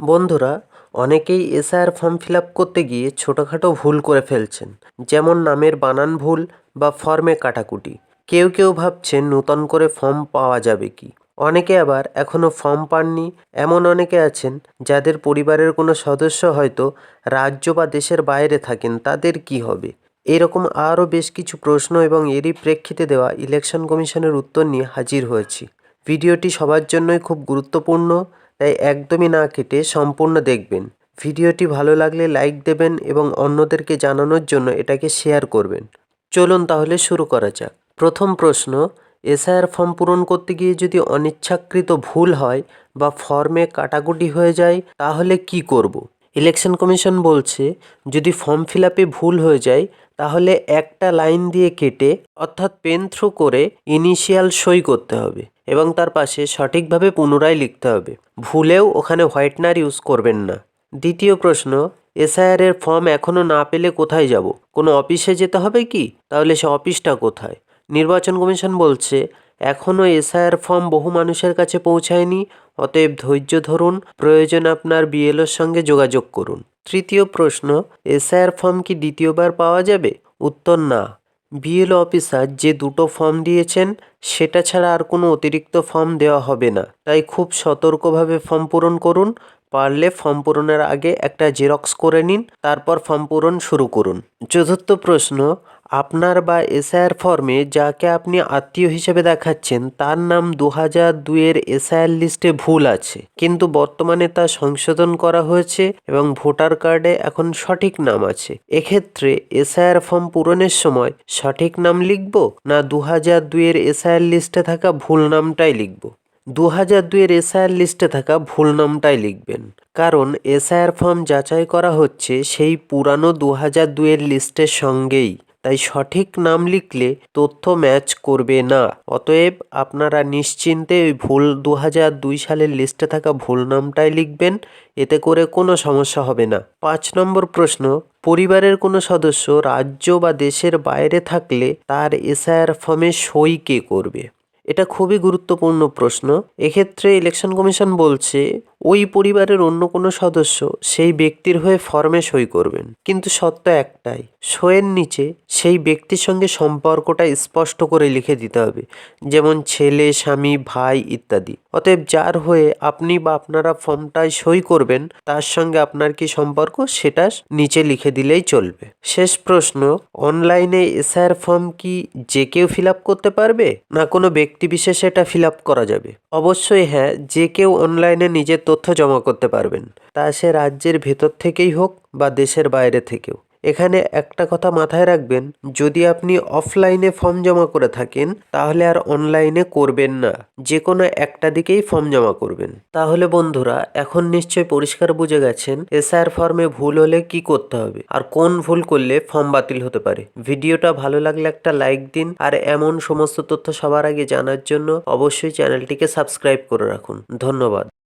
বন্ধুরা, অনেকেই SIR form fill up করতে গিয়ে ছোটোখাটো ভুল করে ফেলছেন, যেমন নামের বানান ভুল বা ফর্মে কাটাকুটি। কেউ কেউ ভাবছেন নূতন করে ফর্ম পাওয়া যাবে কি? অনেকে আবার এখনও ফর্ম পাননি, এমন অনেকে আছেন যাদের পরিবারের কোনো সদস্য হয়তো রাজ্য বা দেশের বাইরে থাকেন, তাদের কি হবে? এরকম আরও বেশ কিছু প্রশ্ন এবং এরই প্রেক্ষিতে দেওয়া ইলেকশন কমিশনের উত্তর নিয়ে হাজির হয়েছি। ভিডিওটি সবার জন্যই খুব গুরুত্বপূর্ণ। তাই একদমই না কেটে সম্পূর্ণ দেখবেন। ভিডিওটি ভালো লাগলে লাইক দেবেন এবং অন্যদেরকে জানানোর জন্য এটাকে শেয়ার করবেন। চলুন তাহলে শুরু করা যাক। প্রথম প্রশ্ন, এসআইআর ফর্ম পূরণ করতে গিয়ে যদি অনিচ্ছাকৃত ভুল হয় বা ফর্মে কাটাকুটি হয়ে যায়, তাহলে কি করব। ইলেকশন কমিশন বলছে, যদি ফর্ম ফিল ভুল হয়ে যায়, তাহলে একটা লাইন দিয়ে কেটে, অর্থাৎ পেন থ্রু করে, ইনিশিয়াল সই করতে হবে। এবং তার পাশে সঠিকভাবে পুনরায় লিখতে হবে। ভুলেও ওখানে হোয়াইটনার ইউজ করবেন না। দ্বিতীয় প্রশ্ন, এসআইআর এর ফর্ম এখনও না পেলে কোথায় যাব? কোনো অফিসে যেতে হবে কি? তাহলে সে অফিসটা কোথায়? নির্বাচন কমিশন বলছে এখনও এসআইআর ফর্ম বহু মানুষের কাছে পৌঁছায়নি, অতএব ধৈর্য ধরুন, প্রয়োজন আপনার বিএলওর সঙ্গে যোগাযোগ করুন। তৃতীয় প্রশ্ন, এসআইআর ফর্ম কি দ্বিতীয়বার পাওয়া যাবে? উত্তর না। বিএলও অফিসার যে দুটো ফর্ম দিয়েছেন, সেটা ছাড়া আর কোনো অতিরিক্ত ফর্ম দেওয়া হবে না। তাই খুব সতর্কভাবে ফর্ম পূরণ করুন, পারলে ফর্ম পূরণের আগে একটা জেরক্স করে নিন, তারপর ফর্ম পূরণ শুরু করুন। চতুর্থ প্রশ্ন আপনার বা এসআইআর ফর্মে যাকে আপনি আত্মীয় হিসেবে দেখাচ্ছেন, তার নাম দু হাজার দুইয়ের এসআইআর লিস্টে ভুল আছে। কিন্তু বর্তমানে তা সংশোধন করা হয়েছে এবং ভোটার কার্ডে এখন সঠিক নাম আছে। এক্ষেত্রে এসআইআর ফর্ম পূরণের সময় সঠিক নাম লিখব না দু হাজার দুইয়ের এসআইআর লিস্টে থাকা ভুল নামটাই লিখব? দু হাজার দুইয়ের এসআইআর লিস্টে থাকা ভুল নামটাই লিখবেন। কারণ এসআইআর ফর্ম যাচাই করা হচ্ছে সেই পুরানো দু হাজার দুইয়ের লিস্টের সঙ্গেই। তাই সঠিক নাম লিখলে তথ্য ম্যাচ করবে না। অতএব আপনারা নিশ্চিন্তে ওই ভুল দু হাজার দুই সালের লিস্টে থাকা ভুল নামটাই লিখবেন, এতে করে কোনো সমস্যা হবে না। পাঁচ নম্বর প্রশ্ন, পরিবারের কোনো সদস্য রাজ্য বা দেশের বাইরে থাকলে তার এসআইআর ফর্মে সই কে করবে? এটা খুবই গুরুত্বপূর্ণ প্রশ্ন। এক্ষেত্রে ইলেকশন কমিশন বলছে ওই পরিবারের অন্য কোনো সদস্য সেই ব্যক্তির হয়ে ফর্মে সই করবেন। কিন্তু সত্য একটাই, সইয়ের নিচে সেই ব্যক্তির সঙ্গে সম্পর্কটা স্পষ্ট করে লিখে দিতে হবে, যেমন ছেলে, স্বামী, ভাই ইত্যাদি। অতএব যার হয়ে আপনি বা আপনারা ফর্মটায় সই করবেন, তার সঙ্গে আপনার কি সম্পর্ক সেটা নিচে লিখে দিলেই চলবে। শেষ প্রশ্ন, অনলাইনে এসআইআর ফর্ম কি যে কেউ ফিল করতে পারবে, না কোনো ব্যক্তি বিশেষে এটা ফিল করা যাবে? অবশ্যই হ্যাঁ যে কেউ অনলাইনে নিজের তথ্য জমা করতে পারবেন। তা সে রাজ্যের ভেতর থেকেই হোক বা দেশের বাইরে থেকেও। এখানে একটা কথা মাথায় রাখবেন, যদি আপনি অফলাইনে ফর্ম জমা করে থাকেন, তাহলে আর অনলাইনে করবেন না। যে কোনো একটা দিকেই ফর্ম জমা করবেন। তাহলে বন্ধুরা, এখন নিশ্চয় পরিষ্কার বুঝে গেছেন এসআর ফর্মে ভুল হলে কি করতে হবে আর কোন ভুল করলে ফর্ম বাতিল হতে পারে। ভিডিওটা ভালো লাগলে একটা লাইক দিন আর এমন সমস্ত তথ্য সবার আগে জানার জন্য অবশ্যই চ্যানেলটিকে সাবস্ক্রাইব করে রাখুন। ধন্যবাদ।